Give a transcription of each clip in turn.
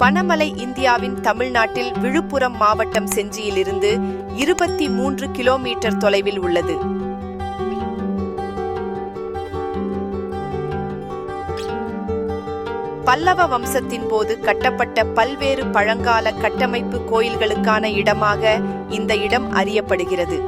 பனமலை இந்தியாவின் தமிழ்நாட்டில் விழுப்புரம் மாவட்டம் செஞ்சியிலிருந்து இருபத்தி மூன்று கிலோமீட்டர் தொலைவில் உள்ளது. பல்லவ வம்சத்தின் போது கட்டப்பட்ட பல்வேறு பழங்கால கட்டமைப்பு கோயில்களுக்கான இடமாக இந்த இடம் அறியப்படுகிறது.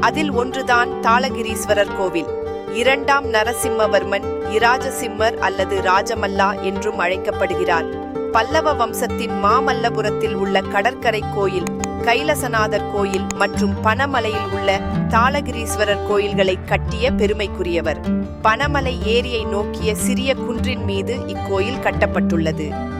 அதில் ஒன்றுதான் தாளகிரீஸ்வரர் கோவில். இரண்டாம் நரசிம்மவர்மன் இராஜசிம்மர் அல்லது ராஜமல்லா என்றும் அழைக்கப்படுகிறார். பல்லவ வம்சத்தின் மாமல்லபுரத்தில் உள்ள கடற்கரை கோயில் கைலசநாதர் கோயில் மற்றும் பனமலையில் உள்ள தாளகிரீஸ்வரர் கோயில்களை கட்டிய பெருமைக்குரியவர். பனமலை ஏரியை நோக்கிய சிறிய குன்றின் மீது இக்கோயில் கட்டப்பட்டுள்ளது.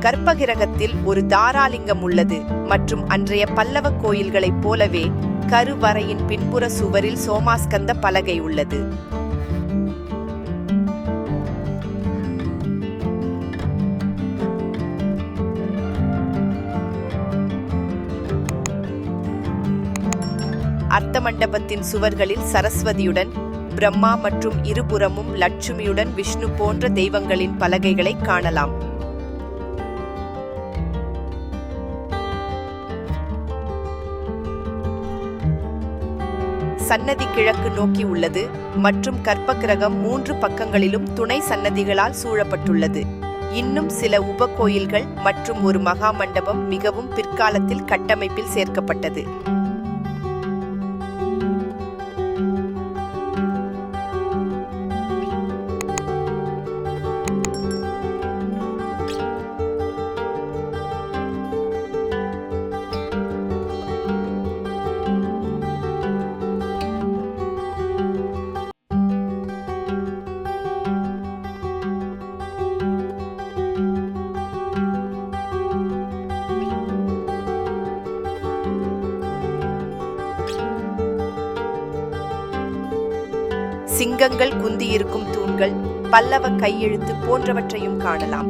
கற்பகிரகத்தில் ஒரு தாராலிங்கம் உள்ளது. மற்றும் அன்றைய பல்லவ கோயில்களைப் போலவே கருவறையின் பின்புற சுவரில் சோமாஸ்கந்த பலகை உள்ளது. அர்த்த மண்டபத்தின் சுவர்களில் சரஸ்வதியுடன் பிரம்மா மற்றும் இருபுறமும் லட்சுமியுடன் விஷ்ணு போன்ற தெய்வங்களின் பலகைகளை காணலாம். சன்னதி கிழக்கு நோக்கி உள்ளது மற்றும் கற்பக்கிரகம் மூன்று பக்கங்களிலும் துணை சன்னதிகளால் சூழப்பட்டுள்ளது. இன்னும் சில உப கோயில்கள் மற்றும் ஒரு மகா மண்டபம் மிகவும் பிற்காலத்தில் கட்டமைப்பில் சேர்க்கப்பட்டது. சிங்கங்கள் குந்தியிருக்கும் தூண்கள் பல்லவ கையெழுத்து போன்றவற்றையும் காணலாம்.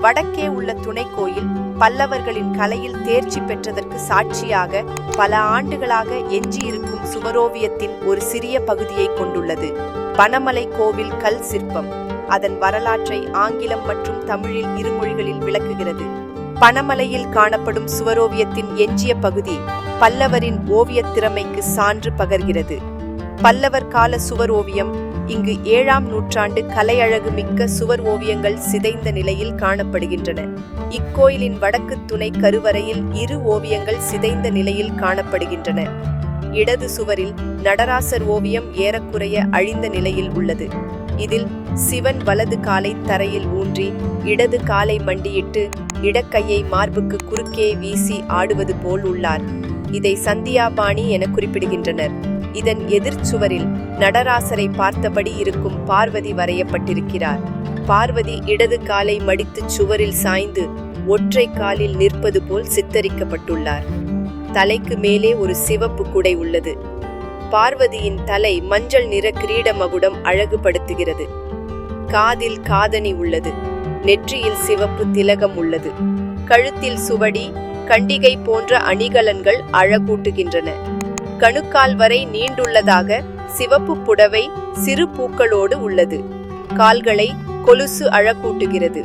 வடக்கே உள்ள துணை கோயில் பல்லவர்களின் கலையில் தேர்ச்சி பெற்றதற்கு சாட்சியாக பல ஆண்டுகளாக எஞ்சியிருக்கும் சுவரோவியத்தின் ஒரு சிறிய பகுதியை கொண்டுள்ளது. பனமலை கோவில் கல் சிற்பம் அதன் வரலாற்றை ஆங்கிலம் மற்றும் தமிழில் இருமொழிகளில் விளக்குகிறது. பனமலையில் காணப்படும் சுவரோவியத்தின் எஞ்சிய பகுதி பல்லவரின் ஓவியத் திறமைக்கு சான்று பகர்கிறது. பல்லவர் கால சுவர் ஓவியம். இங்கு ஏழாம் நூற்றாண்டு கலையழகு மிக்க சுவர் ஓவியங்கள் சிதைந்த நிலையில் காணப்படுகின்றன. இக்கோயிலின் வடக்கு துணை கருவறையில் இரு ஓவியங்கள் சிதைந்த நிலையில் காணப்படுகின்றன. இடது சுவரில் நடராசர் ஓவியம் ஏறக்குறைய அழிந்த நிலையில் உள்ளது. இதில் சிவன் வலது காலை தரையில் ஊன்றி இடது காலை மண்டியிட்டு இடக்கையை மார்புக்கு குறுக்கே வீசி ஆடுவது போல் உள்ளார். இதை சந்தியாபாணி என குறிப்பிடுகின்றனர். இதன் எதிர்ச்சுவரில் நடராசரை பார்த்தபடி இருக்கும் பார்வதி வரையப்பட்டிருக்கிறார். பார்வதி இடது காலை மடித்து சுவரில் சாய்ந்து ஒற்றை காலில் நிற்பது போல் சித்தரிக்கப்பட்டுள்ளார். தலைக்கு மேலே ஒரு சிவப்பு குடை உள்ளது. பார்வதியின் தலை மஞ்சள் நிற கிரீட மகுடம் அழகுபடுத்துகிறது. காதில் காதணி உள்ளது. நெற்றியில் சிவப்பு திலகம் உள்ளது. கழுத்தில் சுவடி கண்டிகை போன்ற அணிகலன்கள் அழகூட்டுகின்றன. கணுக்கால் வரை நீண்டுள்ளதாக சிவப்பு புடவை சிறு பூக்களோடு உள்ளது. கால்களை கொலுசு அழக்கூட்டுகிறது